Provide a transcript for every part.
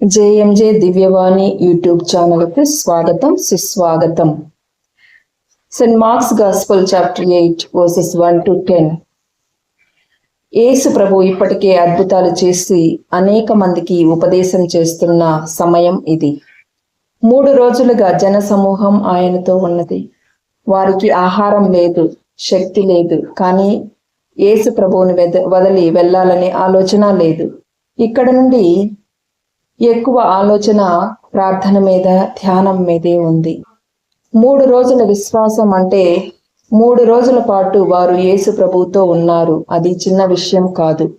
JMJ దివ్యవాణి YouTube ఛానల్కి స్వాగతం సుస్వాగతం. Saint Mark's gospel chapter eight verses one to ten. Yesu ప్రభు ఇప్పటికే అద్భుతాలు చేసి అనేక మందికి ఉపదేశం చేస్తున్న సమయం ఇది. మూడు రోజులుగా జన సమూహం ఆయనతో ఉన్నది. వారికి ఆహారం లేదు శక్తి లేదు కానీ యేసు ప్రభువుని వెద వదిలి వెళ్ళాలనే ఆలోచన లేదు. ఇక్కడ నుండి ఎక్కువ ఆలోచన ప్రార్థన మీద ధ్యానం మీదే ఉంది. మూడు రోజుల విశ్వాసం అంటే మూడు రోజుల పాటు వారు యేసు ప్రభుతో ఉన్నారు. అది చిన్న విషయం కాదు.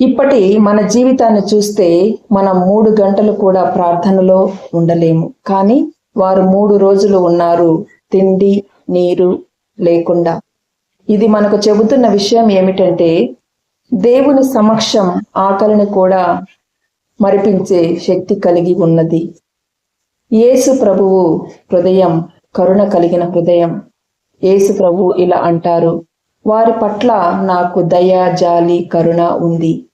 ఇప్పటి మన జీవితాన్ని చూస్తే మనం మూడు గంటలు కూడా ప్రార్థనలో ఉండలేము. కానీ వారు మూడు రోజులు ఉన్నారు. తిండి నీరు లేకుండా. ఇది మనకు చెబుతున్న విషయం ఏమిటంటే దేవుని సమక్షం ఆకలిని కూడా మరిపించే శక్తి కలిగి ఉన్నది. యేసు ప్రభువు హృదయం కరుణ కలిగిన హృదయం. యేసు ప్రభు ఇలా అంటారు వారి పట్ల నాకు దయ జాలి కరుణ ఉంది.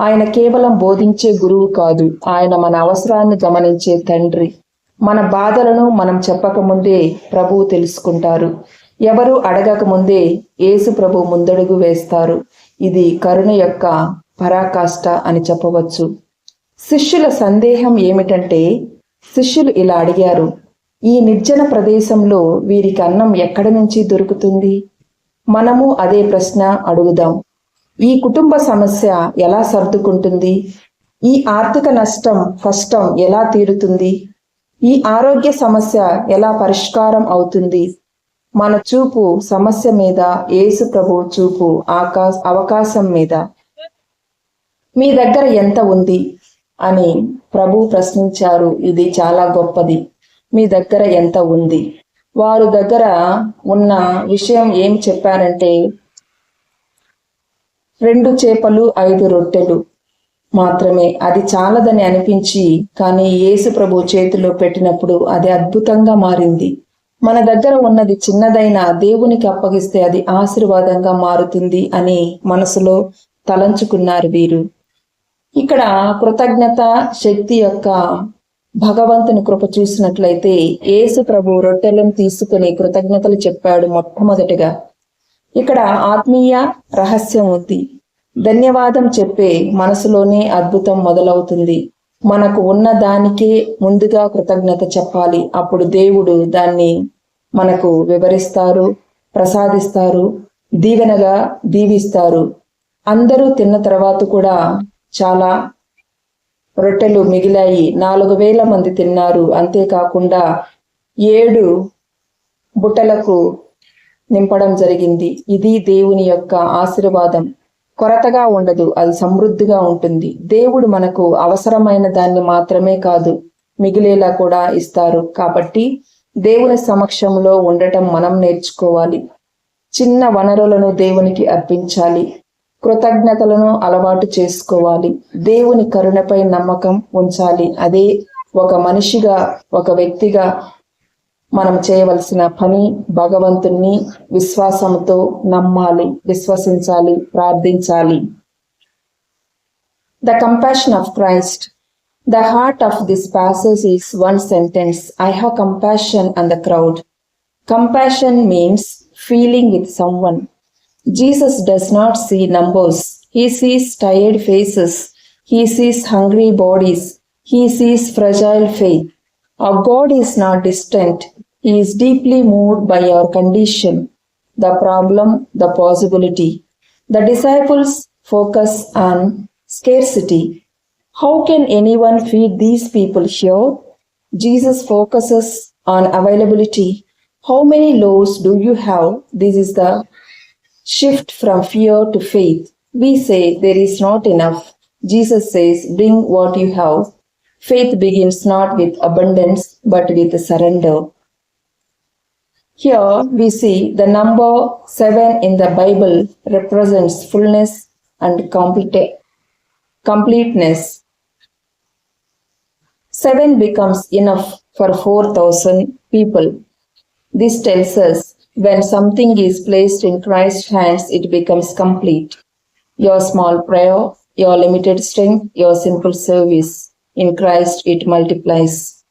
ఆయన కేవలం బోధించే గురువు కాదు. ఆయన మన అవసరాన్ని గమనించే తండ్రి. మన బాధలను మనం చెప్పకముందే ప్రభువు తెలుసుకుంటారు. ఎవరు అడగక ముందే యేసు ప్రభు ముందడుగు వేస్తారు. ఇది కరుణ యొక్క పరాకాష్ట అని చెప్పవచ్చు. శిష్యుల సందేహం ఏమిటంటే శిష్యులు ఇలా అడిగారు ఈ నిర్జన ప్రదేశంలో వీరికి అన్నం ఎక్కడి నుంచి దొరుకుతుంది? మనము అదే ప్రశ్న అడుగుదాం. ఈ కుటుంబ సమస్య ఎలా సర్దుకుంటుంది? ఈ ఆర్థిక నష్టం కష్టం ఎలా తీరుతుంది? ఈ ఆరోగ్య సమస్య ఎలా పరిష్కారం అవుతుంది? మన చూపు సమస్య మీద యేసు ప్రభు చూపు ఆకాశ అవకాశం మీద. మీ దగ్గర ఎంత ఉంది? అని ప్రభు ప్రశ్నించారు. ఇది చాలా గొప్పది. మీ దగ్గర ఎంత ఉంది? వారు దగ్గర ఉన్న విషయం ఏం చెప్పారంటే రెండు చేపలు ఐదు రొట్టెలు మాత్రమే. అది చాలదని అనిపించి కానీ యేసు ప్రభు చేతిలో పెట్టినప్పుడు అది అద్భుతంగా మారింది. మన దగ్గర ఉన్నది చిన్నదైన దేవునికి అప్పగిస్తే అది ఆశీర్వాదంగా మారుతుంది అని మనసులో తలంచుకున్నారు వీరు. ఇక్కడ కృతజ్ఞత శక్తి యొక్క భగవంతుని కృప చూసినట్లయితే యేసు ప్రభు రొట్టెలను తీసుకుని కృతజ్ఞతలు చెప్పాడు మొట్టమొదటిగా. ఇక్కడ ఆత్మీయ రహస్యం ఉంది. ధన్యవాదం చెప్పే మనసులోనే అద్భుతం మొదలవుతుంది. మనకు ఉన్న దానికే ముందుగా కృతజ్ఞత చెప్పాలి. అప్పుడు దేవుడు దాన్ని మనకు వివరిస్తారు ప్రసాదిస్తారు దీవెనగా దీవిస్తారు. అందరూ తిన్న తర్వాత కూడా చాలా రొట్టెలు మిగిలాయి. నాలుగు వేల మంది తిన్నారు. అంతేకాకుండా ఏడు బుట్టలకు నింపడం జరిగింది. ఇది దేవుని యొక్క ఆశీర్వాదం. కొరతగా ఉండదు. అది సమృద్ధిగా ఉంటుంది. దేవుడు మనకు అవసరమైన దాన్ని మాత్రమే కాదు మిగిలేలా కూడా ఇస్తారు. కాబట్టి దేవుని సమక్షంలో ఉండటం మనం నేర్చుకోవాలి. చిన్న వనరులను దేవునికి అర్పించాలి. కృతజ్ఞతలను అలవాటు చేసుకోవాలి. దేవుని కరుణపై నమ్మకం ఉంచాలి. అదే ఒక మనిషిగా ఒక వ్యక్తిగా మనం చేయవలసిన పని భగవంతుణ్ణి విశ్వాసంతో నమ్మాలి విశ్వసించాలి ప్రార్థించాలి. The compassion of Christ the heart of this passage is one sentence I have compassion and the crowd compassion means feeling with someone Jesus does not see numbers. He sees tired faces. He sees hungry bodies. He sees fragile faith. Our God is not distant. He is deeply moved by our condition, the problem, the possibility. The disciples focus on scarcity. How can anyone feed these people here? Jesus focuses on availability. How many loaves do you have? This is the shift from fear to faith. We say there is not enough. Jesus says, bring what you have. Faith begins not with abundance, but with surrender. Here we see the number seven in the Bible represents fullness and complete, completeness. Seven becomes enough for 4,000 people. This tells us when something is placed in Christ's hands, it becomes complete. Your small prayer, your limited strength, your simple service. In Christ it multiplies.